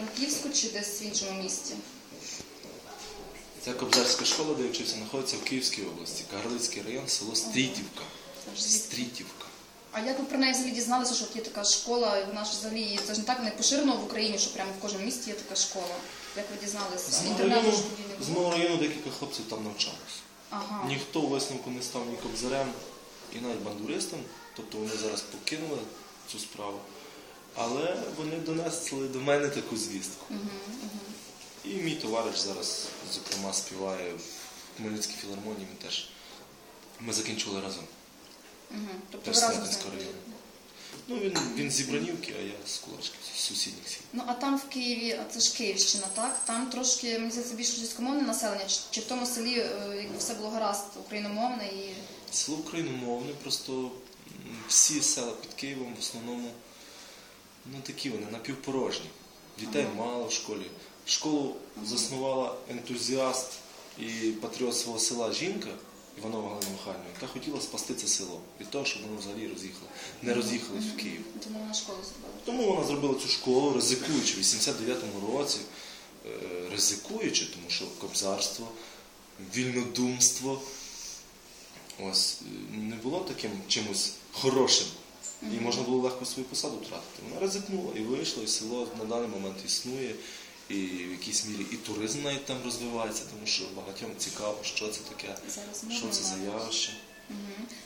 Франківську чи десь в іншому місті? Ця кобзарська школа, де я вчився, знаходиться в Київській області, Кагарлицький район, село Стрітівка. Стрітівка. А як ви про неї взагалі дізналися, що от є така школа, і вона ж взагалі це ж не так не поширено в Україні, що прямо в кожному місті є така школа. Як ви дізналися? З мого району, з мого району декілька хлопців там навчалось. Ага. Ніхто у висновку не став ні кобзарем, і навіть бандуристом, тобто вони зараз покинули цю справу. Але вони донесли до мене таку звістку. Угу, угу. І мій товариш зараз, зокрема, співає в Хмельницькій філармонії. Він теж ми закінчили разом. Угу. Тобто Теж разом з району. Ну, він, він з Ібранівки, а я з Кулачків, з сусідніх сіл. Ну а там в Києві, а це ж Київщина, так? Там трошки мені здається більш російськомовне населення, чи, чи в тому селі е, якби все було гаразд україномовне і Село україномовне, просто всі села під Києвом в основному ну, такі вони напівпорожні. Дітей Ага. мало в школі. Школу заснувала ентузіаст і патріот свого села жінка Іванова Галина Михайлівна, яка хотіла спасти це село від того, щоб воно взагалі роз'їхало, не роз'їхалось в Київ. тому вона школу зробила. Тому вона зробила цю школу, ризикуючи в 89-му році, е, ризикуючи, тому що кобзарство, вільнодумство ось, е, не було таким чимось хорошим. І можна було легко свою посаду втратити. Вона ризикнула і вийшла, і село на даний момент існує, і в якійсь мірі і туризм навіть там розвивається, тому що багатьом цікаво, що це таке, Зараз що це за явище.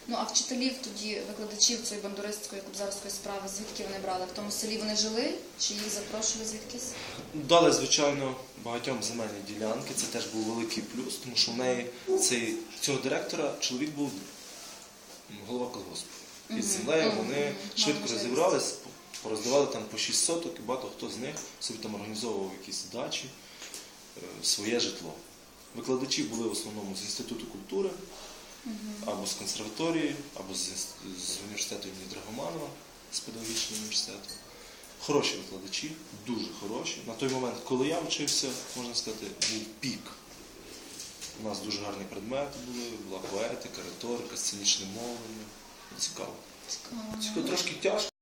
Ну а вчителів тоді, викладачів цієї бандуристської кобзарської справи, звідки вони брали? В тому селі вони жили? Чи їх запрошували звідкись? Дали, звичайно, багатьом земельні ділянки. Це теж був великий плюс, тому що в неї цей, цього директора чоловік був голова колгоспу. З землею вони швидко розібрались, пороздавали там по 6 соток, і багато хто з них собі там організовував якісь дачі, е, своє житло. Викладачі були в основному з Інституту культури, або з консерваторії, або з, з університету імені Драгоманова, з педагогічного університету. Хороші викладачі, дуже хороші. На той момент, коли я вчився, можна сказати, був пік. У нас дуже гарні предмети були, була поетика, риторика, сценічне мовлення. Цікаво. Цікаво. Цікаво, трошки тяжко.